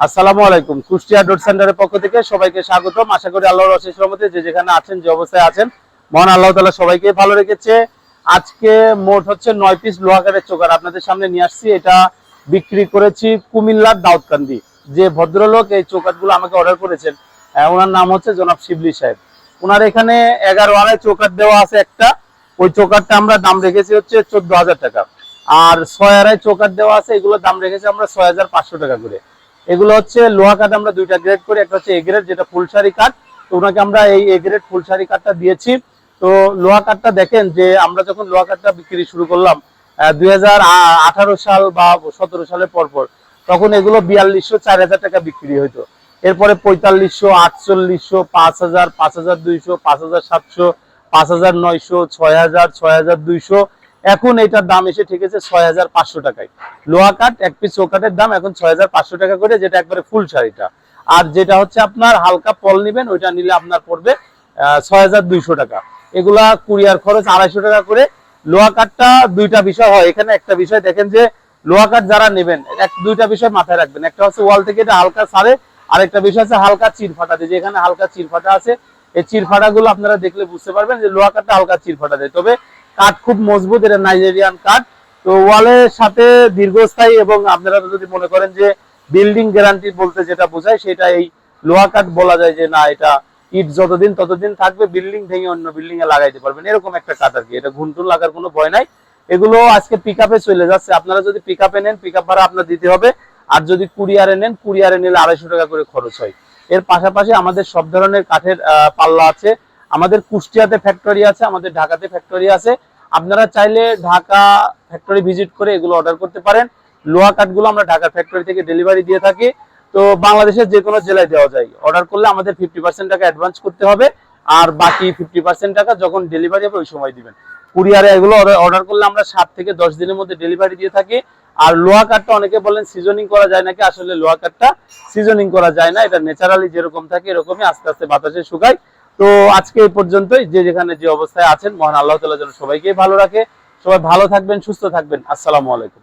আসসালামু আলাইকুম। কুষ্টিয়া ডট সেন্টারের পক্ষ থেকে সবাইকে স্বাগতম। আশা করি আল্লাহর অশেষ রহমতে যে যেখানে আছেন, যে অবস্থায় আছেন, মহান আল্লাহ তাআলা সবাইকে ভালো রেখেছে। আজকে মোট হচ্ছে নয় পিস লোহাকারের চোকার আপনাদের সামনে নিয়ে আসছি। এটা বিক্রি করেছি কুমিল্লার দাউদকান্দি। যে ভদ্রলোক এই চৌকাটগুলো আমাকে অর্ডার করেছেন ওনার নাম হচ্ছে জনাব শিবলি সাহেব। ওনার এখানে এগারো আড়াই চৌকাট দেওয়া আছে একটা। ওই চৌকাটটা আমরা দাম রেখেছি হচ্ছে চোদ্দ হাজার টাকা। আর ছয় আড়াই চৌকাট দেওয়া আছে, এগুলোর দাম রেখেছি আমরা ছয় হাজার পাঁচশো টাকা করে। এগুলো হচ্ছে লোহা কাঠ আমরা দুইটা গ্রেড করি। একটা হচ্ছে এ গ্রেড যেটা ফুলসারি কাঠ। তো ওনাকে আমরা এই এ গ্রেড ফুলসারি কাঠটা দিয়েছি। তো লোহা কাঠটা দেখেন যে আমরা যখন লোহা কাঠটা বিক্রি শুরু করলাম দুই হাজার আঠারো সাল বা সতেরো সালের পর পর, তখন এগুলো বিয়াল্লিশশো, চার হাজার টাকা বিক্রি হইতো। এরপরে পঁয়তাল্লিশশো, আটচল্লিশশো, পাঁচ হাজার পাঁচ হাজার দুইশো, পাঁচ হাজার সাতশো, পাঁচ হাজার নয়শো, ছয় হাজার ছয় হাজার দুইশো এখন এটার দাম এসে ঠেকেছে ছয় হাজার পাঁচশো টাকায়। লোহা কাঠ, এক পিস চৌকাঠের দাম এখন ছয় হাজার পাঁচশো টাকা করে, যেটা একবারে ফুল শাড়িটা। আর যেটা হচ্ছে আপনার হালকা পল নিবেন, ওইটা নিলে আপনার পড়বে ছয় হাজার দুইশো টাকা। এগুলা কুরিয়ার খরচ আড়াইশো টাকা করে। লোহা কাঠটা দুইটা বিষয় হয়। এখানে একটা বিষয় দেখেন যে, লোহা কাঠ যারা নেবেন, এক, দুইটা বিষয় মাথায় রাখবেন। একটা হচ্ছে ওয়াল থেকে এটা হালকা সারে আর একটা বিষয় হচ্ছে হালকা চির ফাটা যে এখানে হালকা চির ফাটা আছে, এই চির ফাটাগুলো আপনারা দেখলে বুঝতে পারবেন যে, লোহা কাঠটা হালকা চির ফাটা দেয়। তবে কাঠ খুব মজবুত, এটা নাইজেরিয়ান কাঠ। তো ওয়ালের সাথে দীর্ঘস্থায়ী এবং আপনারা যদি মনে করেন যে বিল্ডিং গ্যারান্টি বলতে যেটা বোঝায়, সেটা এই লোহা কাঠ বলা যায় যে না, এটা ইট যতদিন ততদিন থাকবে বিল্ডিং ভেঙে অন্য বিল্ডিং এ লাগাইতে পারবেন। এরকম একটা কাঠ আর কি। এটা ঘুনটুন লাগার কোনো ভয় নাই। এগুলো আজকে পিক চলে যাচ্ছে। আপনারা যদি পিক নেন পিক ভাড়া আপনার দিতে হবে। আর যদি কুরিয়ারে নেন কুরিয়ারে নিলে আড়াইশো টাকা করে খরচ হয়। এর পাশাপাশি আমাদের সব ধরনের কাঠের পাল্লা আছে। আমাদের কুষ্টিয়াতে ফ্যাক্টরি আছে, আমাদের ঢাকাতে ফ্যাক্টরি আছে। আপনারা চাইলে ঢাকা ফ্যাক্টরি ভিজিট করে এগুলো অর্ডার করতে পারেন। লোহা কাঠগুলো আমরা ঢাকার ফ্যাক্টরি থেকে ডেলিভারি দিয়ে থাকি। তো বাংলাদেশের যে কোনো জেলায় দেওয়া যায়। অর্ডার করলে আমাদের ফিফটি পার্সেন্ট টাকা অ্যাডভান্স করতে হবে। আর বাকি ফিফটি পার্সেন্ট টাকা যখন ডেলিভারি হবে ওই সময় দিবেন। কুরিয়ারে এগুলো অর্ডার করলে আমরা সাত থেকে দশ দিনের মধ্যে ডেলিভারি দিয়ে থাকি। আর লোহা কাঠটা অনেকে বলেন সিজনিং করা যায় নাকি? আসলে লোহা কাঠটা সিজনিং করা যায় না। এটা ন্যাচারালি যেরকম থাকে এরকমই আস্তে আস্তে বাতাসে শুকায়। তো আজকে এই পর্যন্তই। যে যেখানে যে অবস্থায় আছেন, মহান আল্লাহ তালা যেন সবাইকে ভালো রাখে। সবাই ভালো থাকবেন, সুস্থ থাকবেন। আসসালামু আলাইকুম।